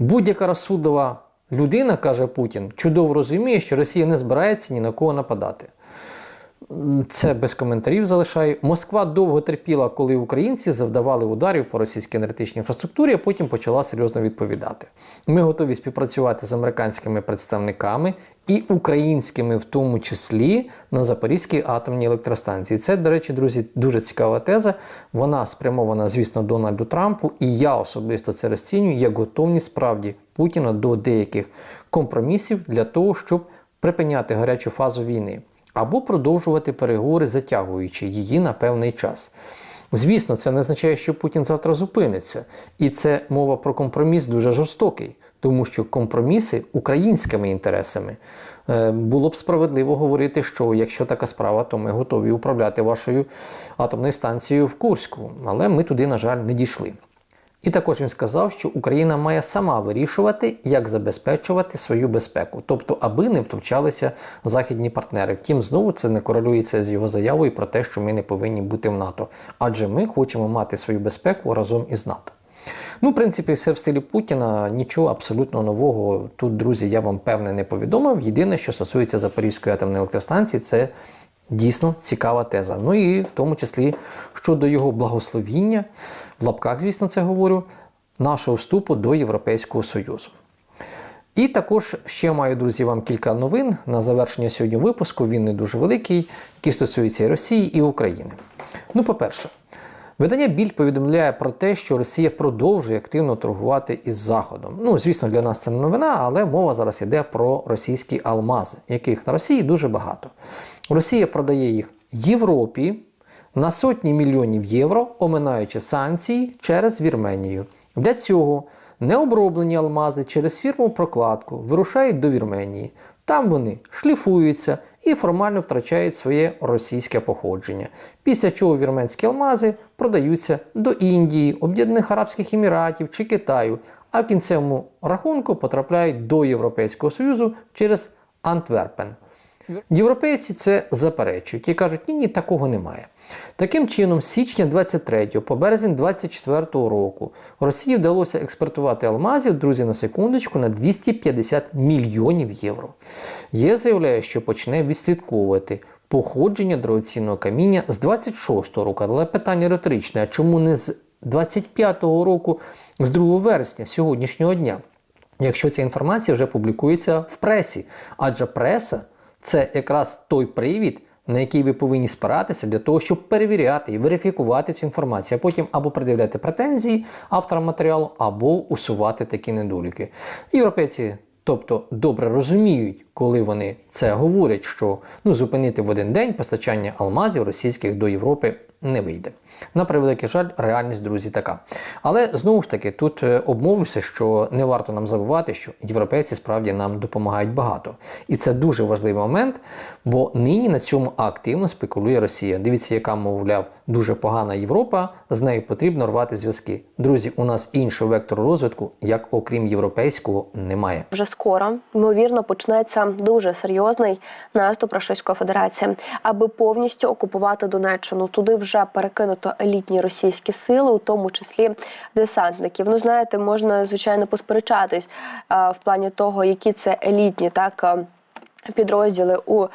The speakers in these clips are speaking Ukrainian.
Будь-яка розсудлива людина, каже Путін, чудово розуміє, що Росія не збирається ні на кого нападати. Це без коментарів залишаю. Москва довго терпіла, коли українці завдавали ударів по російській енергетичній інфраструктурі, а потім почала серйозно відповідати. Ми готові співпрацювати з американськими представниками і українськими, в тому числі на Запорізькій атомній електростанції. Це, до речі, друзі, дуже цікава теза. Вона спрямована, звісно, Дональду Трампу, і я особисто це розцінюю як готовність справді Путіна до деяких компромісів для того, щоб припиняти гарячу фазу війни або продовжувати переговори, затягуючи її на певний час. Звісно, це не означає, що Путін завтра зупиниться. І це мова про компроміс дуже жорстокий, тому що компроміси українськими інтересами Е, було б справедливо говорити, що якщо така справа, то ми готові управляти вашою атомною станцією в Курську. Але ми туди, на жаль, не дійшли. І також він сказав, що Україна має сама вирішувати, як забезпечувати свою безпеку, тобто, аби не втручалися західні партнери. Втім, знову це не корелюється з його заявою про те, що ми не повинні бути в НАТО, адже ми хочемо мати свою безпеку разом із НАТО. Ну, в принципі, все в стилі Путіна, нічого абсолютно нового. Тут, друзі, я вам певне не повідомив. Єдине, що стосується Запорізької атомної електростанції, це дійсно цікава теза. Ну і в тому числі щодо його благословіння, в лапках, звісно, це говорю, нашого вступу до Європейського Союзу. І також ще маю, друзі, вам кілька новин на завершення сьогодні випуску. Він не дуже великий, який стосується і Росії і України. Ну, по-перше, видання Більд повідомляє про те, що Росія продовжує активно торгувати із Заходом. Ну, звісно, для нас це не новина, але мова зараз йде про російські алмази, яких на Росії дуже багато. Росія продає їх Європі на сотні мільйонів євро, оминаючи санкції через Вірменію. Для цього необроблені алмази через фірму прокладку вирушають до Вірменії. Там вони шліфуються і формально втрачають своє російське походження. Після чого вірменські алмази продаються до Індії, Об'єднаних Арабських Еміратів чи Китаю, а в кінцевому рахунку потрапляють до Європейського Союзу через Антверпен. Європейці це заперечують і кажуть, ні, ні, такого немає. Таким чином, з січня 23 по березень 24 року Росії вдалося експортувати алмазів, друзі, на секундочку, на 250 мільйонів євро. ЄС заявляє, що почне відслідковувати походження дорогоцінного каміння з 26 року. Але питання риторичне, а чому не з 25-го року, з 2 вересня сьогоднішнього дня? Якщо ця інформація вже публікується в пресі, адже преса це якраз той привід, на який ви повинні спиратися для того, щоб перевіряти і верифікувати цю інформацію, а потім або пред'являти претензії авторам матеріалу, або усувати такі недоліки. Європейці. Тобто добре розуміють, коли вони це говорять, що ну, зупинити в один день постачання алмазів російських до Європи не вийде. На превеликий жаль, реальність, друзі, така. Але знову ж таки, тут е, обмовився, що не варто нам забувати, що європейці справді нам допомагають багато. І це дуже важливий момент, бо нині на цьому активно спекулює Росія. Дивіться, яка, мовляв, дуже погана Європа, з нею потрібно рвати зв'язки. Друзі, у нас іншого вектору розвитку, як окрім європейського, немає. Вже скоро ймовірно почнеться дуже серйозний наступ Російської Федерації, аби повністю окупувати Донеччину. Туди вже перекинуто елітні російські сили, у тому числі десантників. Ну знаєте, можна звичайно посперечатись а, в плані того, які це елітні так. Підрозділи у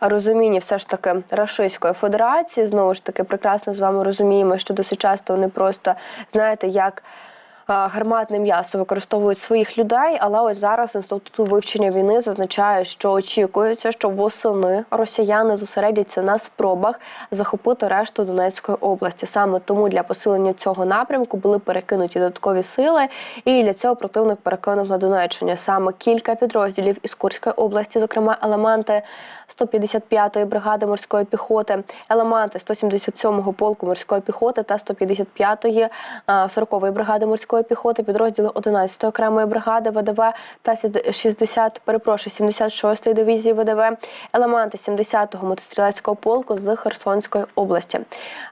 розумінні все ж таки Рашистської Федерації знову ж таки прекрасно з вами розуміємо, що досить часто вони просто знаєте, як е, гарматне м'ясо використовують своїх людей. Але ось зараз інститут вивчення війни зазначає, що очікується, що восени росіяни зосередяться на спробах захопити решту Донецької області. Саме тому для посилення цього напрямку були перекинуті додаткові сили, і для цього противник перекинув на Донеччині саме кілька підрозділів із Курської області, зокрема елементи 155-ї бригади морської піхоти, елементи 177-го полку морської піхоти та 155-ї 40-ї бригади морської піхоти, підрозділи 11-ї окремої бригади ВДВ та 60, перепрошую, 76-ї дивізії ВДВ, елементи 70-го мотострілецького полку з Херсонської області.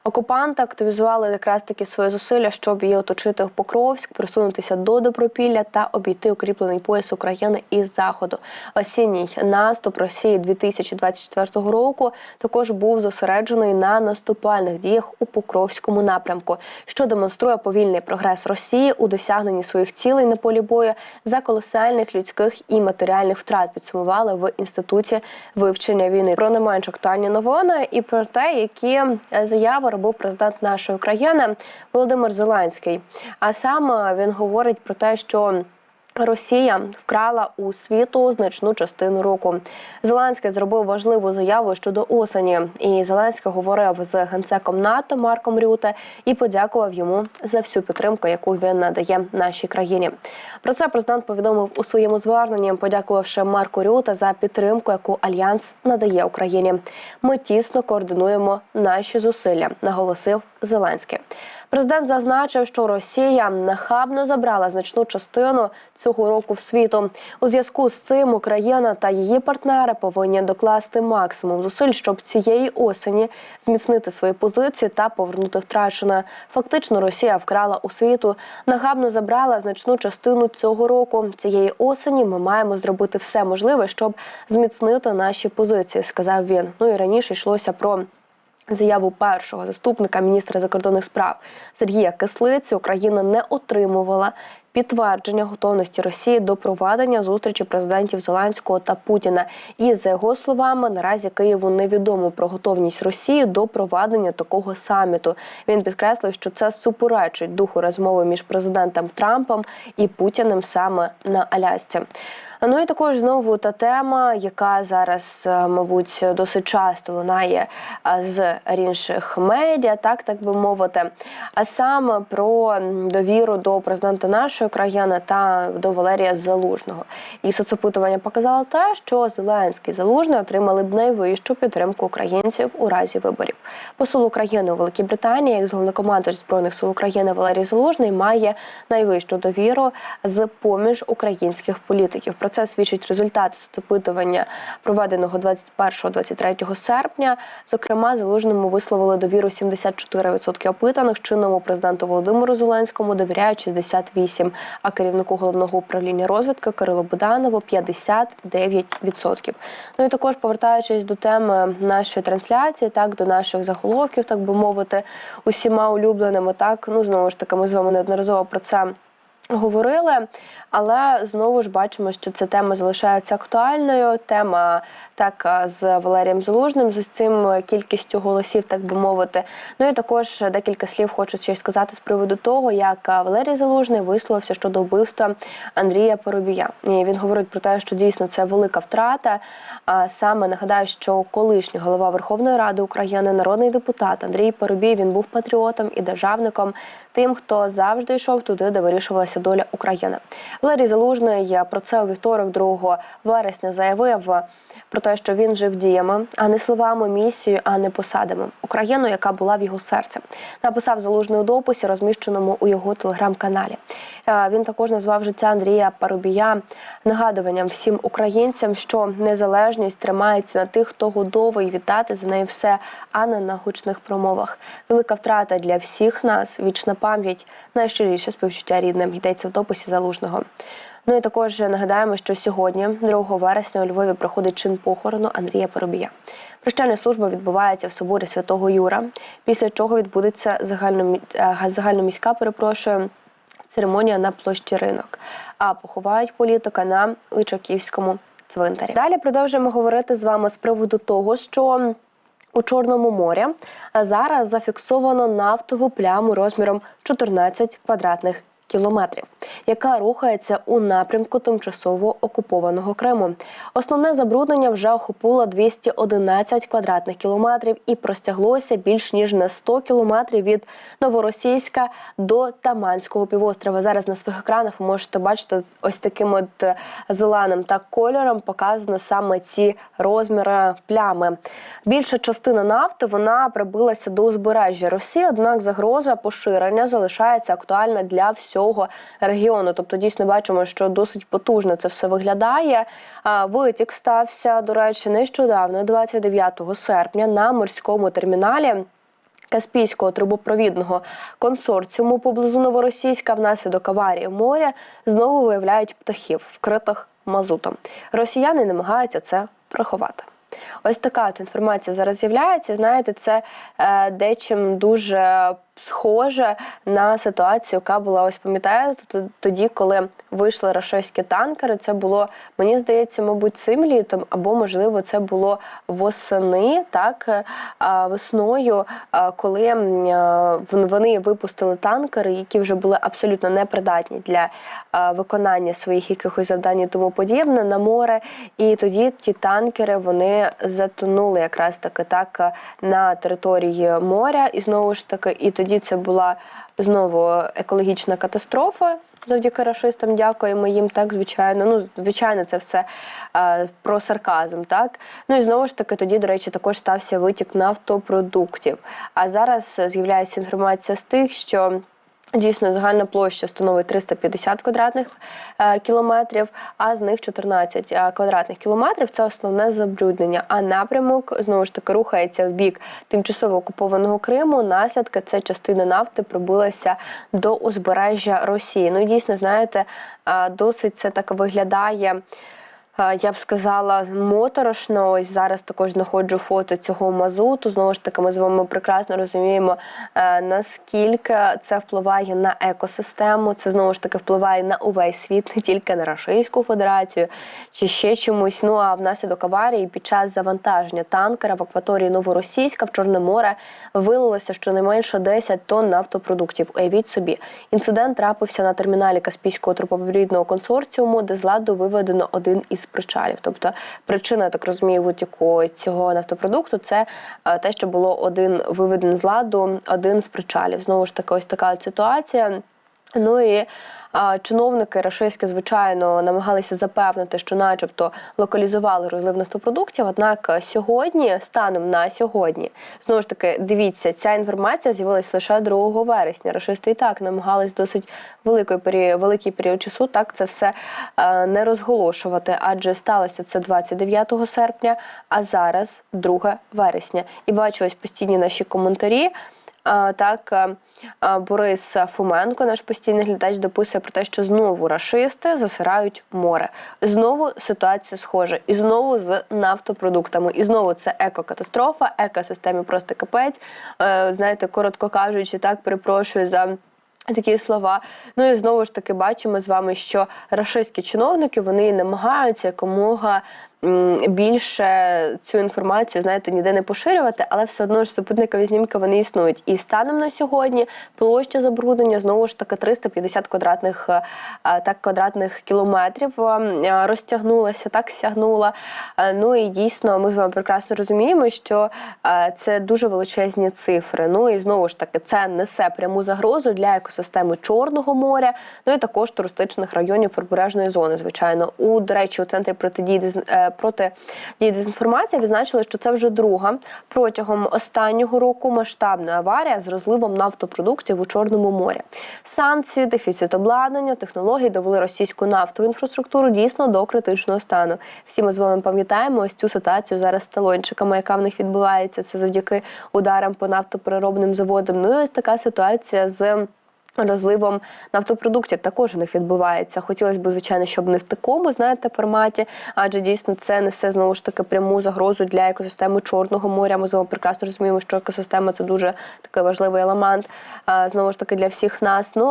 Окупанти активізували якраз таки свої зусилля, щоб її оточити в Покровськ, присунутися до Добропілля та обійти укріплений пояс України із заходу. Осінній наступ Росії 2024 року також був зосереджений на наступальних діях у Покровському напрямку, що демонструє повільний прогрес Росії у досягненні своїх цілей на полі бою за колосальних людських і матеріальних втрат. Підсумували в інституті вивчення війни. Про не менш актуальні новини і про те, які е, заяви робив президент нашої країни Володимир Зеленський. А саме він говорить про те, що Росія вкрала у світу значну частину року. Зеленський зробив важливу заяву щодо осені. І Зеленський говорив з генсеком НАТО Марком Рюте і подякував йому за всю підтримку, яку він надає нашій країні. Про це президент повідомив у своєму зверненні, подякувавши Марку Рюте за підтримку, яку альянс надає Україні. Ми тісно координуємо наші зусилля, наголосив Зеленський. Президент зазначив, що Росія нахабно забрала значну частину цього року в світу. У зв'язку з цим Україна та її партнери повинні докласти максимум зусиль, щоб цієї осені зміцнити свої позиції та повернути втрачене. Фактично, Росія вкрала у світу, нахабно забрала значну частину цього року. Цієї осені ми маємо зробити все можливе, щоб зміцнити наші позиції, сказав він. Ну і раніше йшлося про. Заяву першого заступника міністра закордонних справ Сергія Кислиці Україна не отримувала підтвердження готовності Росії до проведення зустрічі президентів Зеленського та Путіна. І за його словами, наразі Києву невідомо про готовність Росії до проведення такого саміту. Він підкреслив, що це суперечить духу розмови між президентом Трампом і Путіним саме на Алясці. Ну і також знову та тема, яка зараз, е, мабуть, досить часто лунає е, з інших медіа, так так би мовити, а саме про довіру до президента нашої країни та до Валерія Залужного. І соцопитування показало те, що Зеленський Залужний отримали б найвищу підтримку українців у разі виборів. Посол України у Великій Британії, як головнокомандувач збройних сил України Валерій Залужний, має найвищу довіру з поміж українських політиків. Це свідчить результати соцопитування, проведеного 21-23 серпня. Зокрема, залужному висловили довіру 74% опитаних, чинному президенту Володимиру Зеленському довіряють 68%, а керівнику головного управління розвідки Кирилу Буданову 59%. Ну і також повертаючись до теми нашої трансляції, так до наших заголовків, так би мовити, усіма улюбленими, так ну знову ж таки, ми з вами неодноразово про це. Говорили, але знову ж бачимо, що ця тема залишається актуальною. Тема так з Валерієм Залужним, з цим кількістю голосів, так би мовити. Ну і також декілька слів хочу й сказати з приводу того, як Валерій Залужний висловився щодо вбивства Андрія Поробія. І він говорить про те, що дійсно це велика втрата. А саме нагадаю, що колишній голова Верховної Ради України, народний депутат Андрій Поробій, він був патріотом і державником, тим, хто завжди йшов туди, де вирішувалася доля України. Валерій Залужний про це у вівторок, 2 вересня, заявив про те, що він жив діями, а не словами, місією, а не посадами. Україну, яка була в його серці, написав залужний у дописі, розміщеному у його телеграм-каналі. Е, Він також назвав життя Андрія Парубія нагадуванням всім українцям, що незалежність тримається на тих, хто готовий віддати за неї все, а не на гучних промовах. Велика втрата для всіх нас, вічна пам'ять, найщиріше співчуття рідним. Йдеться в дописі залужного. Ну і також нагадаємо, що сьогодні, 2 вересня, у Львові проходить чин похорону Андрія Поробія. Прощальна служба відбувається в соборі Святого Юра, після чого відбудеться загальномі... е, загальноміська, перепрошую, церемонія на площі ринок. А поховають політика на Личаківському цвинтарі. Далі продовжуємо говорити з вами з приводу того, що у Чорному морі зараз зафіксовано нафтову пляму розміром 14 квадратних кілометрів, яка рухається у напрямку тимчасово окупованого Криму. Основне забруднення вже охопило 211 квадратних кілометрів і простяглося більш ніж на 100 кілометрів від Новоросійська до Таманського півострова. Зараз на своїх екранах ви можете бачити ось таким от е, зеленим та кольором показано саме ці розміри плями. Більша частина нафти вона прибилася до узбережжя Росії, однак загроза поширення залишається актуальна для всього регіону. Тобто, дійсно бачимо, що досить потужно це все виглядає. Витік стався, до речі, нещодавно, 29 серпня, на морському терміналі. Каспійського трубопровідного консорціуму поблизу Новоросійська внаслідок аварії в морі знову виявляють птахів, вкритих мазутом. Росіяни намагаються це приховати. Ось така от інформація зараз з'являється. Знаєте, це е, дечим дуже схоже на ситуацію, яка була ось пам'ятаєте, тоді, коли вийшли рашистські танкери. Це було, мені здається, мабуть, цим літом, або можливо, це було восени, так е, весною, коли м, а, вон- вони випустили танкери, які вже були абсолютно непридатні для виконання своїх якихось завдань і тому подібне на море. І тоді ті танкери вони затонули якраз таки так на території моря, і знову ж таки, і тоді це була знову екологічна катастрофа. Завдяки рашистам дякуємо їм, так звичайно. Ну, звичайно, це все е, про сарказм, так. Ну і знову ж таки, тоді, до речі, також стався витік нафтопродуктів. А зараз е, з'являється інформація з тих, що. Дійсно, загальна площа становить 350 квадратних е, кілометрів, а з них 14 е, квадратних кілометрів це основне забруднення. А напрямок знову ж таки рухається в бік тимчасово окупованого Криму. Наслідки це частина нафти прибулася до узбережжя Росії. Ну дійсно, знаєте, е, досить це так виглядає. Е, Я б сказала моторошно. Ось зараз також знаходжу фото цього мазуту. Знову ж таки, ми з вами прекрасно розуміємо, е, наскільки це впливає на екосистему. Це знову ж таки впливає на увесь світ, не тільки на Російську Федерацію чи ще чомусь. Ну а внаслідок аварії під час завантаження танкера в акваторії Новоросійська в Чорне море вилилося щонайменше 10 тонн нафтопродуктів. Уявіть собі, інцидент трапився на терміналі Каспійського трубопровідного консорціуму, де з ладу виведено один із причалів. Тобто причина, я так розумію, витіку цього нафтопродукту це е, те, що було один виведений з ладу, один з причалів. Знову ж таки, ось така ситуація. Ну і а, чиновники рашистські, звичайно, намагалися запевнити, що, начебто, локалізували розлив нафтопродуктів. Однак е, сьогодні, станом на сьогодні, знову ж таки, дивіться, ця інформація з'явилася лише 2 вересня. Рашисти і так намагались досить великий період, великий період часу так це все е, не розголошувати, адже сталося це 29 серпня, а зараз 2 вересня. І бачу ось постійні наші коментарі. Так, Борис Фоменко, наш постійний глядач, дописує про те, що знову рашисти засирають море. Знову ситуація схожа, і знову з нафтопродуктами. І знову це екокатастрофа, екосистемі просто капець. Е, Знаєте, коротко кажучи, так перепрошую за. Такі слова. Ну і знову ж таки бачимо з вами, що рашистські чиновники вони намагаються якомога більше цю інформацію, знаєте, ніде не поширювати, але все одно ж супутникові знімки вони існують. І станом на сьогодні площа забруднення знову ж таки 350 квадратних е, е, так квадратних кілометрів е, розтягнулася, так сягнула. Ну і дійсно, ми з вами прекрасно розуміємо, що це дуже величезні цифри. Ну і знову ж таки, це несе пряму загрозу для екосистеми Чорного моря, ну і також туристичних районів прибережної зони. Звичайно, у до речі, у центрі протидії протидії дезінформації відзначили, що це вже друга протягом останнього року масштабна аварія з розливом нафтопродуктів у Чорному морі. Санкції, дефіцит обладнання, технології довели російську нафтову інфраструктуру дійсно до критичного стану. Всі ми з вами пам'ятаємо ось цю ситуацію зараз з талончиками, яка в них відбувається. Це завдяки ударам по нафтопереробним заводам. Ну і ось така ситуація з. Розливом нафтопродуктів також у них відбувається. Хотілося б, звичайно, щоб не в такому, знаєте, форматі, адже дійсно це несе знову ж таки пряму загрозу для екосистеми Чорного моря. Ми з вами прекрасно розуміємо, що екосистема це дуже такий важливий елемент знову ж таки для всіх нас. Ну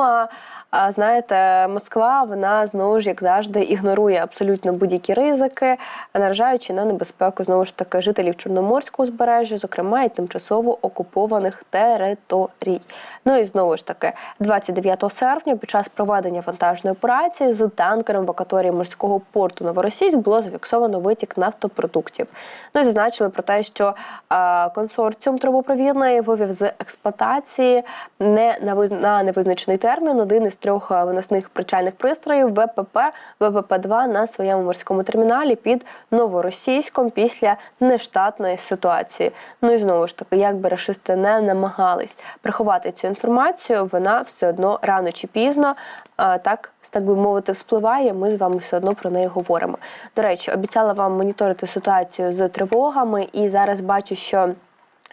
а знаєте, Москва вона знову ж як завжди ігнорує абсолютно будь-які ризики, наражаючи на небезпеку знову ж таки жителів Чорноморського узбережжя, зокрема і тимчасово окупованих територій. Ну і знову ж таки, 29 серпня, під час проведення вантажної операції з танкером в акваторії морського порту Новоросійськ було зафіксовано витік нафтопродуктів. Ну і зазначили про те, що е, консорціум трубопровідної вивів з експлуатації не на виз- на невизначений термін один із трьох е, виносних причальних пристроїв ВПП ВПП-2 на своєму морському терміналі під Новоросійськом після нештатної ситуації. Ну і знову ж таки, як би рашисти не намагались приховати цю інформацію, вона все одно рано чи пізно так. Так би мовити, вспливає, ми з вами все одно про неї говоримо. До речі, обіцяла вам моніторити ситуацію з тривогами, і зараз бачу, що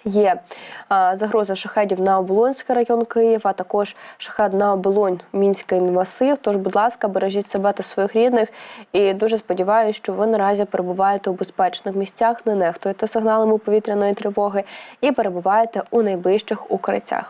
Є загроза шахедів на Оболонський район Києва, також шахед на Оболонь, Мінський масив. Тож, будь ласка, бережіть себе та своїх рідних. І дуже сподіваюся, що ви наразі перебуваєте у безпечних місцях, не нехтуєте сигналами повітряної тривоги і перебуваєте у найближчих укриттях.